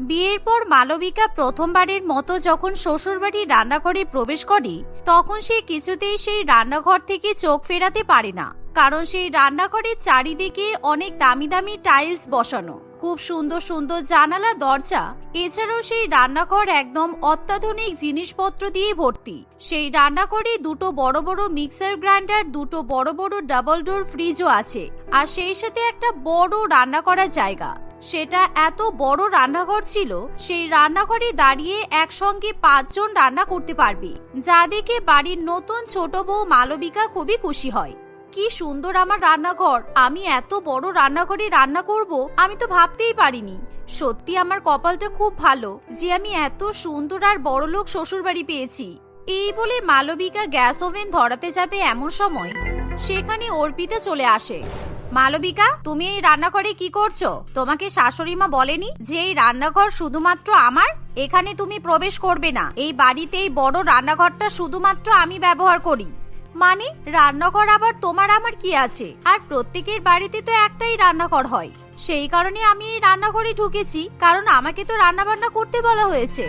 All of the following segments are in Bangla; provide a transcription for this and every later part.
বিয়ের পর মালবিকা প্রথমবারের মতো যখন শ্বশুরবাড়ির রান্নাঘরে প্রবেশ করে, তখন সে কিছুতেই সেই রান্নাঘর থেকে চোখ ফেরাতে পারে না। কারণ সেই রান্নাঘরের চারিদিকে অনেক দামি দামি টাইলস বসানো, খুব সুন্দর সুন্দর জানালা, দরজা, এছাড়াও সেই রান্নাঘর একদম অত্যাধুনিক জিনিসপত্র দিয়ে ভর্তি। সেই রান্নাঘরে দুটো বড় বড় মিক্সার গ্রাইন্ডার, দুটো বড় বড় ডাবল ডোর ফ্রিজও আছে, আর সেই সাথে একটা বড় রান্না করার জায়গা। সেটা এত বড় রান্নাঘর ছিল, সেই রান্নাঘরে দাঁড়িয়ে একসঙ্গে পাঁচজন রান্না করতে পারবে, যা দেখে বাড়ির নতুন ছোট বউ মালবিকা খুবই খুশি হয়। কি সুন্দর আমার রান্নাঘর, আমি এত বড় রান্নাঘরে রান্না করব, আমি তো ভাবতেই পারিনি। সত্যি আমার কপালটা খুব ভালো যে আমি এত সুন্দর আর বড় লোক শ্বশুরবাড়ি পেয়েছি। এই বলে মালবিকা গ্যাস ওভেন ধরাতে যাবে এমন সময়, সেখানে অর্পিতা চলে আসে। মালবিকা, তুমি এই রান্নাঘরে কি করছ? তোমাকে শাশুড়ি মা বলেনি যে এই রান্নাঘর শুধুমাত্র আমার? এখানে তুমি প্রবেশ করবে না। এই বাড়িতে এই বড় রান্নাঘরটা শুধুমাত্র আমি ব্যবহার করি। মানে রান্নাঘর আবার তোমার আমার কি আছে? আর প্রত্যেকের বাড়িতে তো একটাই রান্নাঘর হয়। সেই কারণে আমি এই রান্নাঘরে ঢুকেছি, কারণ আমাকে তো রান্নাবান্না করতে বলা হয়েছে।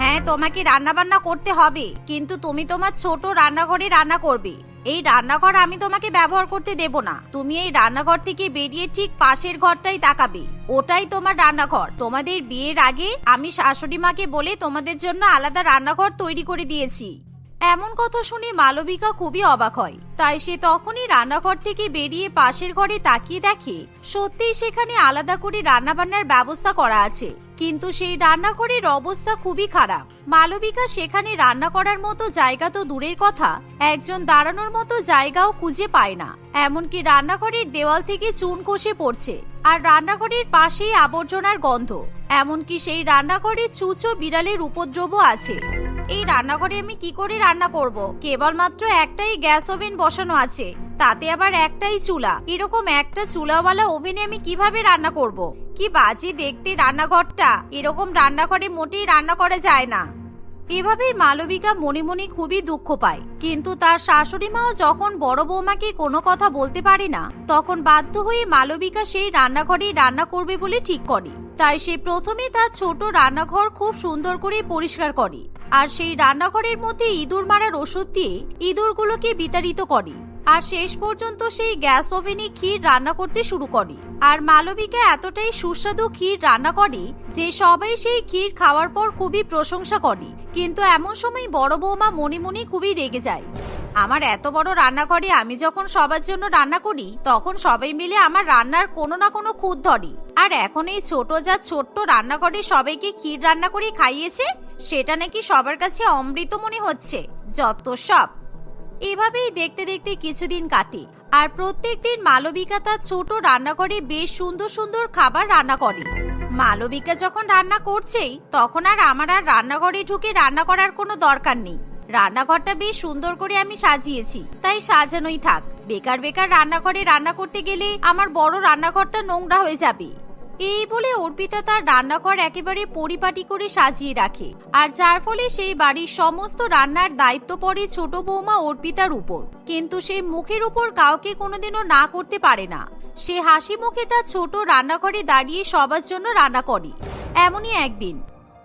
হ্যাঁ তোমাকে রান্নাবান্না করতে হবে, কিন্তু তুমি তোমার ছোট রান্নাঘরে রান্না করবে। এই রান্নাঘর আমি তোমাকে ব্যবহার করতে দেব না। তুমি এই রান্নাঘর থেকে বেরিয়ে ঠিক পাশের ঘরটাই তাকাবে। ওটাই তোমার রান্নাঘর। তোমাদের বিয়ের আগে আমি শাশুড়ি মাকে বলে তোমাদের জন্য আলাদা রান্নাঘর তৈরি করে দিয়েছি। এমন কথা শুনে মালবিকা খুবই অবাক হয়। তাই সে তখনই রান্নাঘর থেকে বেরিয়ে পাশের ঘরে তাকিয়ে দেখে, সত্যিই সেখানে আলাদা করে রান্নাবান্নার ব্যবস্থা করা আছে। কিন্তু সেই রান্নাঘরের অবস্থা খুবই খারাপ। মালবিকা সেখানে রান্না করার মতো জায়গা তো দূরের কথা, একজন দাঁড়ানোর মতো জায়গাও খুঁজে পায় না। এমনকি রান্নাঘরের দেওয়াল থেকে চুন খসে পড়ছে, আর রান্নাঘরের পাশেই আবর্জনার গন্ধ। এমনকি সেই রান্নাঘরে চুচো বিড়ালের উপদ্রবও আছে। এই রান্নাঘরে আমি কি করে রান্না করব? কেবলমাত্র একটাই গ্যাস ওভেন বসানো আছে। তাতে আবার একটাই চুলা। এরকম একটা চুলাওয়ালা ওভেনে আমি কীভাবে রান্না করব? কি বাজে দেখতে রান্নাঘরটা। এরকম রান্নাঘরে মোটেই রান্না করা যায় না। এভাবেই মালবিকা মনে মনে খুবই দুঃখ পায়। কিন্তু তার শাশুড়ি মাও যখন বড় বৌমাকে কোনো কথা বলতে পারে না, তখন বাধ্য হয়ে মালবিকা সেই রান্নাঘরেই রান্না করবে বলে ঠিক করে। তাই সে প্রথমে তার ছোট রান্নাঘর খুব সুন্দর করে পরিষ্কার করে। আর সেই রান্নাঘরের মধ্যে ইঁদুর মারার ওষুধ দিয়ে ইঁদুরগুলোকে বিতাড়িত করে। আর শেষ পর্যন্ত সেই গ্যাস ওভেনে ক্ষীর রান্না করতে শুরু করে। আর মালবিকা এতটাই সুস্বাদু ক্ষীর রান্না করে যে সবাই সেই ক্ষীর খাওয়ার পর খুবই প্রশংসা করে। কিন্তু এমন সময় বড় বৌমা মনে মনে খুবই রেগে যায়। আমার এত বড় রান্নাঘরে আমি যখন সবার জন্য রান্না করি, তখন সবাই মিলে আমার রান্নার কোনো না কোনো খুঁত ধরে। আর এখন এই ছোট যা ছোট্ট রান্নাঘরে সবাইকে ক্ষীর রান্না করে খাইয়েছে, সেটা নাকি সবার কাছে অমৃত মনে হচ্ছে। যত সব। এভাবেই দেখতে দেখতে কিছুদিন কাটে। আর প্রত্যেক দিন মালবিকা তার ছোট রান্নাঘরে বেশ সুন্দর সুন্দর খাবার রান্না করে। মালবিকা যখন রান্না করছেই, তখন আর আমার আর রান্নাঘরে ঢুকে রান্না করার কোনো দরকার নেই। রান্নাঘরটা বেশ সুন্দর করে আমি সাজিয়েছি, তাই সাজানোই থাক। বেকার বেকার রান্নাঘরে রান্না করতে গেলে আমার বড় রান্নাঘরটা নোংরা হয়ে যাবে। এই বলে অর্পিতা তার রান্নাঘর একেবারে পরিপাটি করে সাজিয়ে রাখে। আর যার ফলে সেই বাড়ির সমস্ত রান্নার দায়িত্ব পড়ে ছোট বৌমা অর্পিতার উপর। কিন্তু সে মুখের উপর কাউকে কোনোদিনও না করতে পারে না। সে হাসি মুখে তার ছোট রান্নাঘরে দাঁড়িয়ে সবার জন্য রান্না করে। এমনই একদিন,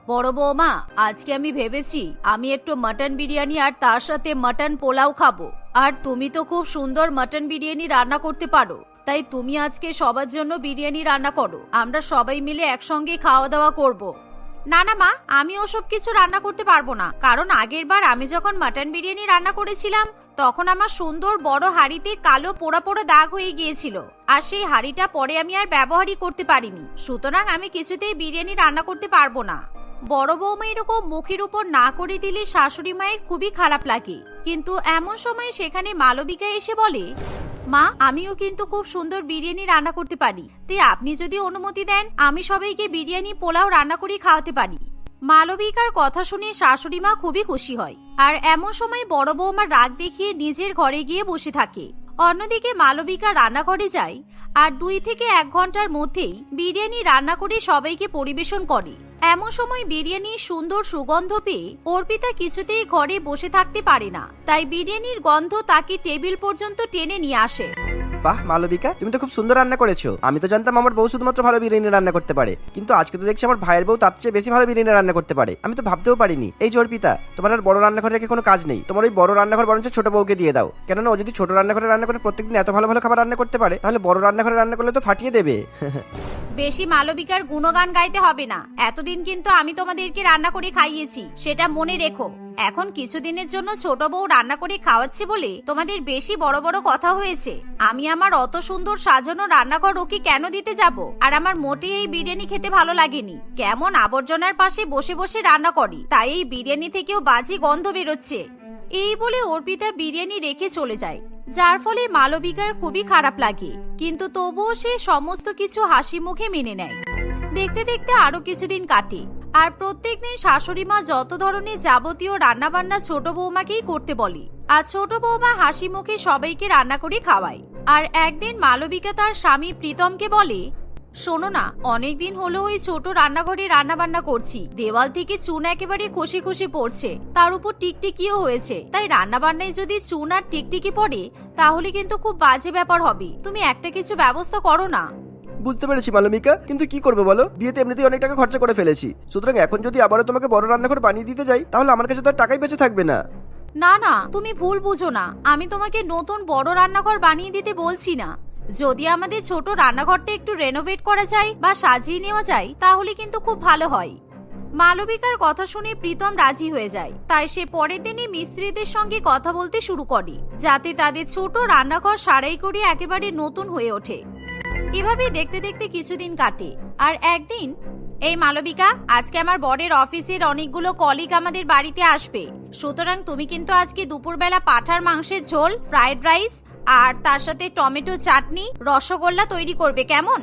বড় বৌমা, আজকে আমি ভেবেছি আমি একটু মাটন বিরিয়ানি আর তার সাথে মাটন পোলাও খাব। আর তুমি তো খুব সুন্দর মাটন বিরিয়ানি রান্না করতে পারো। তাই তুমি আজকে সবার জন্য বিরিয়ানি রান্না করো। আমরা সবাই মিলে একসঙ্গে খাওয়া দাওয়া করব। না না, মা, আমি ওসব কিছু রান্না করতে পারব না। কারণ আগের বার আমি যখন মাটন বিরিয়ানি রান্না করেছিলাম, তখন আমার সুন্দর বড় হাঁড়িতে কালো পোড়া পোড়া দাগ হয়ে গিয়েছিল। আর সেই হাঁড়িটা পরে আমি আর ব্যবহারই করতে পারিনি। সুতরাং আমি কিছুতেই বিরিয়ানি রান্না করতে পারব না। বড় বৌমা এরকম মুখের উপর না করে দিলে শাশুড়ি মায়ের খুবই খারাপ লাগে। কিন্তু এমন সময় সেখানে মালবিকা এসে বলে মা, আমিও কিন্তু খুব সুন্দর বিরিয়ানি রান্না করতে পারি। তাই আপনি যদি অনুমতি দেন, আমি সবাইকে বিরিয়ানি, পোলাও রান্না করে খাওয়াতে পারি। মালবিকার কথা শুনে শাশুড়ি মা খুবই খুশি হয়। আর এমন সময় বড় বৌমা রাগ দেখিয়ে নিজের ঘরে গিয়ে বসে থাকে। অন্যদিকে মালবিকা রান্নাঘরে যায়, আর দুই থেকে এক ঘণ্টার মধ্যেই বিরিয়ানি রান্না করে সবাইকে পরিবেশন করে। এমন সময় বিরিয়ানির সুন্দর সুগন্ধ পেয়ে অর্পিতা কিছুতেই ঘরে বসে থাকতে পারে না। তাই বিরিয়ানির গন্ধ তাকে টেবিল পর্যন্ত টেনে নিয়ে আসে। বাহ মালবিকা তুমি তো খুব সুন্দর রান্না করেছ। আমি তো জানতাম আমার বউ শুধুমাত্র ভালো বিরিয়ানি রান্না করতে পারে। কিন্তু আজকে তো দেখছি আমার ভাইয়ের বউ তার চেয়ে বেশি ভালো বিরিয়ানি রান্না করতে পারে। আমি তো ভাবতেও পারিনি। এই যে অর্পিতা তোমার আর বড় রান্নাঘরে রেখে কোনো কাজ নেই। তোমার ওই বড় রান্নাঘর বরঞ্চ ছোট বউকে দিয়ে দাও। কেননা ও যদি ছোট রান্নাঘরে রান্না করে প্রত্যেকদিন এত ভালো ভালো খাবার রান্না করতে পারে, তাহলে বড় রান্নাঘরে রান্না করলে তো ফাটিয়ে দেবে। বেশি মালবিকার গুণগান গাইতে হবে না। এতদিন কিন্তু আমি তোমাদেরকে রান্না করে খাইয়েছি, সেটা মনে রেখো। এখন কিছুদিনের জন্য ছোট বউ রান্না করে খাওয়াচ্ছি বলে তোমাদের বেশি বড় বড় কথা হয়েছে। আমি আমার অত সুন্দর সাজানো রান্নাঘর ওকে কেন দিতে যাব? আর আমার মোটেই এই বিরিয়ানি খেতে ভালো লাগেনি। কেমন আবর্জনার পাশে বসে বসে রান্না করি, তাই এই বিরিয়ানি থেকেও বাজি গন্ধ বেরোচ্ছে। এই বলে অর্পিতা বিরিয়ানি রেখে চলে যায়। যার ফলে মালবিকার খুবই খারাপ লাগে, কিন্তু তবুও সে সমস্ত কিছু হাসি মুখে মেনে নেয়। দেখতে দেখতে আরও কিছুদিন কাটে। আর প্রত্যেক দিন শাশুড়ি মা যত ধরনের যাবতীয় রান্নাবান্না ছোট বৌমাকেই করতে বলে। আর ছোট বৌমা হাসি মুখে সবাইকে রান্না করে খাওয়ায়। আর একদিন মালবিকা তার স্বামী প্রীতমকে বলে, শোনো না, অনেকদিন হলো ওই ছোট রান্নাঘরে রান্না বান্না করছি। দেওয়াল থেকে চুন একেবারে খুশি খুশি পড়ছে। তার উপর টিকটিকিও হয়েছে। তাই রান্না বান্নায় যদি চুন আর টিকটিকি পড়ে, তাহলে কিন্তু খুব বাজে ব্যাপার হবে। তুমি একটা কিছু ব্যবস্থা করো না। বুঝতে পেরেছি মালবিকা কিন্তু কি করবে বলো? বিয়েতে এমনিতেই অনেক টাকা খরচা করে ফেলেছি। সুতরাং এখন যদি আবারও তোমাকে বড় রান্নাঘর বানিয়ে দিতে যাই, তাহলে আমার কাছে তো আর টাকাই বেঁচে থাকবে না। না না, তুমি ভুল বুঝো না। আমি তোমাকে নতুন বড় রান্নাঘর বানিয়ে দিতে বলছি না। যদি আমাদের ছোট রান্নাঘরটা একটু রেনোভেট করা যায় বা সাজিয়ে নেওয়া যায়, তাহলে কিন্তু খুব ভালো হয়। মালবিকার কথা শুনে প্রীতম রাজি হয়ে যায়। তাই সে পরের দিনই মিস্ত্রিদের সঙ্গে কথা বলতে শুরু করে, যাতে তাদের ছোট রান্নাঘর সারাই করে একেবারে নতুন হয়ে ওঠে। এভাবে দেখতে দেখতে কিছুদিন কাটে। আর একদিন, এই মালবিকা, আজকে আমার বরের অফিসের অনেকগুলো কলিগ আমাদের বাড়িতে আসবে। সুতরাং তুমি কিন্তু আজকে দুপুরবেলা পাঠার মাংসের ঝোল ফ্রাইড রাইস আর তার সাথে টমেটো চাটনি, রসগোল্লা তৈরি করবে, কেমন?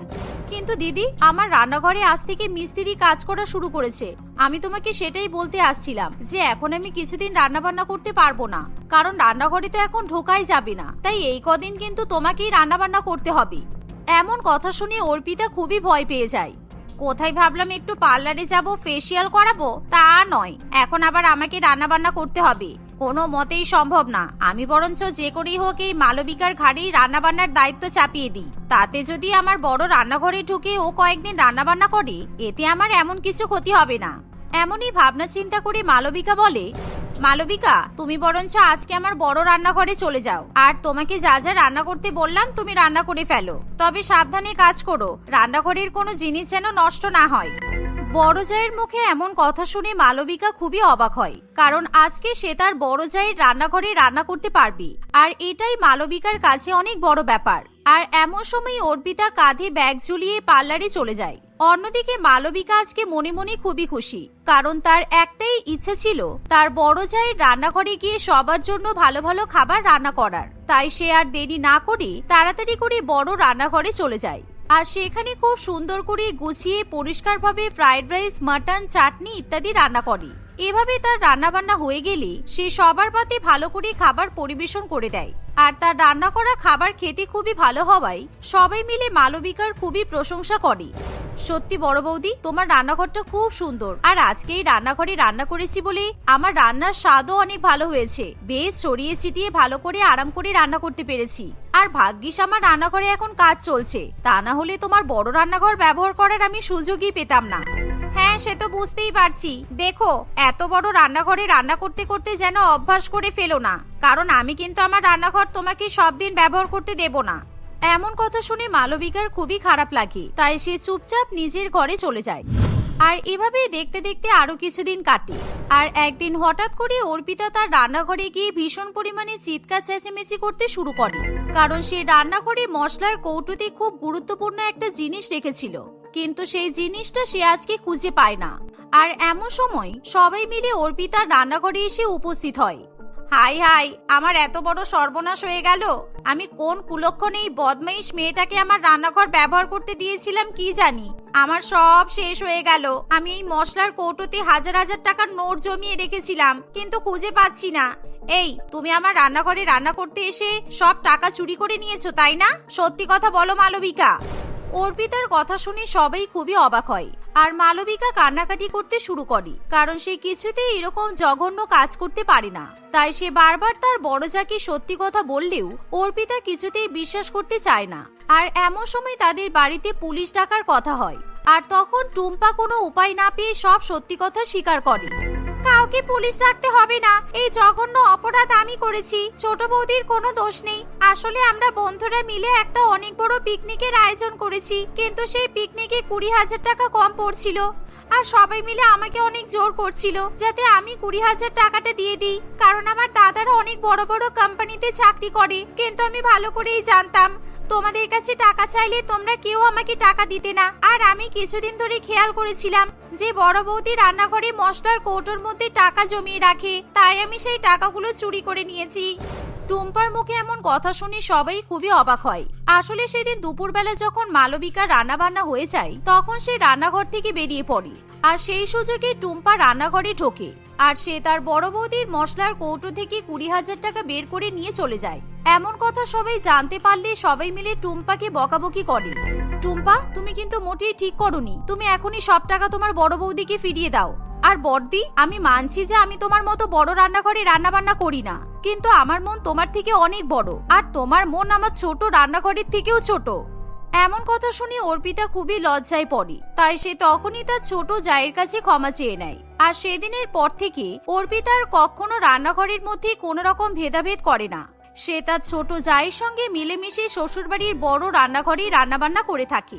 কিন্তু দিদি, আমার রান্নাঘরে আজ থেকে মিস্ত্রি কাজ করা শুরু করেছে। আমি তোমাকে সেটাই বলতে আসছিলাম যে এখন আমি কিছুদিন রান্না বান্না করতে পারব না। কারণ রান্নাঘরে তো এখন ঢোকাই যাবে না। তাই এই কদিন কিন্তু তোমাকেই রান্না বান্না করতে হবে। এমন কথা শুনে অর্পিতা খুবই ভয় পেয়ে যায়। কোথায় ভাবলাম একটু পার্লারে যাব ফেসিয়াল করাবো? তা নয়। এখন আবার আমাকে রান্না বান্না করতে হবে। কোনো মতেই সম্ভব না। আমি বরঞ্চ যে করেই হোক এই মালবিকার ঘাড়েই রান্না বান্নার দায়িত্ব চাপিয়ে দিই। তাতে যদি আমার বড় রান্নাঘরে ঢুকে ও কয়েকদিন রান্না বান্না করে, এতে আমার এমন কিছু ক্ষতি হবে না। এমনই ভাবনা চিন্তা করে মালবিকা বলে মালবিকা, তুমি বরঞ্চ আজকে আমার বড় রান্নাঘরে চলে যাও। আর তোমাকে যা যা রান্না করতে বললাম, তুমি রান্না করে ফেলো। তবে সাবধানে কাজ করো, রান্নাঘরের কোনো জিনিস যেন নষ্ট না হয়। বড় জায়ের মুখে এমন কথা শুনে মালবিকা খুবই অবাক হয়, কারণ আজকে সে তার বড় জায়ের রান্নাঘরে রান্না করতে পারবে। আর এটাই মালবিকার কাছে অনেক বড় ব্যাপার। আর এমন সময় অর্পিতা কাঁধে ব্যাগ ঝুলিয়ে পার্লারে চলে যায়। অন্যদিকে মালবিকা আজকে মনে মনে খুবই খুশি, কারণ তার একটাই ইচ্ছে ছিল তার বড় জায়ের রান্নাঘরে গিয়ে সবার জন্য ভালো ভালো খাবার রান্না করার। তাই সে আর দেরি না করে তাড়াতাড়ি করে বড় রান্নাঘরে চলে যায়। আর সেখানে খুব সুন্দর করে গুছিয়ে পরিষ্কারভাবে ফ্রাইড রাইস, মাটন, চাটনি ইত্যাদি রান্না করে। এভাবে তার রান্না বান্না হয়ে গেলে সে সবার পাতে ভালো করে খাবার পরিবেশন করে দেয়। আর তার রান্না করা খাবার খেতে খুবই ভালো হওয়ায় সবাই মিলে মালবিকার খুবই প্রশংসা করে। সত্যি বড় বৌদি, তোমার রান্নাঘরটা খুব সুন্দর। আর আজকে এই রান্নাঘরে রান্না করেছি বলে আমার রান্নার স্বাদও অনেক ভালো হয়েছে। বেশ ছড়িয়ে ছিটিয়ে ভালো করে আরাম করে রান্না করতে পেরেছি। আর ভাগ্যিস আমার রান্নাঘরে এখন কাজ চলছে। তা না হলে তোমার বড় রান্নাঘর ব্যবহার করার আমি সুযোগই পেতাম না। সে তো বুঝতেই পারছি। দেখো, এত বড় রান্নাঘরে রান্না করতে করতে যেন অভ্যাস করে ফেলো না। কারণ আমি কিন্তু আমার রান্নাঘর তোমাকে সব দিন ব্যবহার করতে দেব না। এমন কথা শুনে মালবিকার খুবই খারাপ লাগে। তাই সে চুপচাপ নিজের ঘরে চলে যায়। আর এভাবে দেখতে দেখতে আরও কিছুদিন কাটে। আর একদিন হঠাৎ করে অর্পিতা তার রান্নাঘরে গিয়ে ভীষণ পরিমাণে চিৎকার, চেঁচেমেচি করতে শুরু করে। কারণ সে রান্নাঘরে মশলার কৌটোতে খুব গুরুত্বপূর্ণ একটা জিনিস রেখেছিল। কিন্তু সেই জিনিসটা সে আজকে খুঁজে পায় না। আর এমন সময় সবাই মিলে অর্পিতার রান্নাঘরে এসে উপস্থিত হয়। হাই হাই, আমার এত বড় সর্বনাশ হয়ে গেল। আমি কোন কুলক্ষণে এই বদমাইশ মেয়েটাকে আমার রান্নাঘর ব্যবহার করতে দিয়েছিলাম কি জানি? আমার সব শেষ হয়ে গেল। আমি এই মশলার কৌটোতে হাজার হাজার টাকার নোট জমিয়ে রেখেছিলাম, কিন্তু খুঁজে পাচ্ছি না। এই, তুমি আমার রান্নাঘরে রান্না করতে এসে সব টাকা চুরি করে নিয়েছো, তাই না? সত্যি কথা বলো, মালবিকা। অর্পিতার কথা শুনে সবাই খুবই অবাক হয় আর মালবিকা কান্নাকাটি করতে শুরু করে, কারণ সে কিছুতেই এরকম জঘন্য কাজ করতে পারে না। তাই সে বারবার তার বড় যাকে সত্যি কথা বললেও অর্পিতা কিছুতেই বিশ্বাস করতে চায় না। আর এমন সময় তাদের বাড়িতে পুলিশ ডাকার কথা হয়, আর তখন টুম্পা কোনো উপায় না পেয়ে সব সত্যি কথা স্বীকার করে। কাউকে পুলিশ ডাকতে হবে না। এই জঘন্য অপরাধ আমি করেছি। ছোট বৌদির কোনো দোষ নেই। আসলে আমরা বন্ধুরা মিলে একটা অনেক বড় পিকনিকের আয়োজন করেছি। কিন্তু সেই পিকনিকে কুড়ি হাজার টাকা কম পড়ছিল। আর সবাই মিলে আমাকে অনেক জোর করছিল, যাতে আমি কুড়ি হাজার টাকাটা দিয়ে দিই। কারণ আমার দাদারা অনেক বড় বড় কোম্পানিতে চাকরি করে। কিন্তু আমি ভালো করেই জানতাম, তোমাদের কাছে টাকা চাইলে তোমরা কেউ আমাকে টাকা দিতে না। আর আমি কিছুদিন ধরে খেয়াল করেছিলাম যে বড় বৌদি রান্নাঘরে মশলার কৌটোর মধ্যে টাকা জমিয়ে রাখে, তাই আমি সেই টাকাগুলো চুরি করে নিয়েছি। টুম্পার মুখে এমন কথা শুনে সবাই খুবই অবাক হয়। আসলে সেদিন দুপুরবেলা যখন মালবিকা রান্না বান্না হয়ে যায়, তখন সে রান্নাঘর থেকে বেরিয়ে পড়ে। আর সেই সুযোগে টুম্পা রান্নাঘরে ঢোকে। আর সে তার বড় বৌদির মশলার কৌটো থেকে কুড়ি হাজার টাকা বের করে নিয়ে চলে যায়। এমন কথা সবাই জানতে পারলে সবাই মিলে টুম্পাকে বকাবকি করে। টুম্পা, তুমি কিন্তু মোটেই ঠিক করনি। তুমি এখনই সব টাকা তোমার বড় বৌদিকে ফিরিয়ে দাও। আর বড়দি আমি মানছি যে আমি তোমার মতো বড় রান্নাঘরে রান্না বান্না করি না। কিন্তু আমার মন তোমার থেকে অনেক বড়। আর তোমার মন আমার ছোট রান্নাঘরের থেকেও ছোট। এমন কথা শুনে অর্পিতা খুবই লজ্জায় পড়ে। তাই সে তখনই তার ছোট জায়ের কাছে ক্ষমা চেয়ে নেয়। আর সেদিনের পর থেকে অর্পিতার কখনো রান্নাঘরের মধ্যে কোনো রকম ভেদাভেদ করে না। সে তার ছোট জায়ের সঙ্গে মিলেমিশে শ্বশুরবাড়ির বড় রান্নাঘরেই রান্নাবান্না করে থাকে।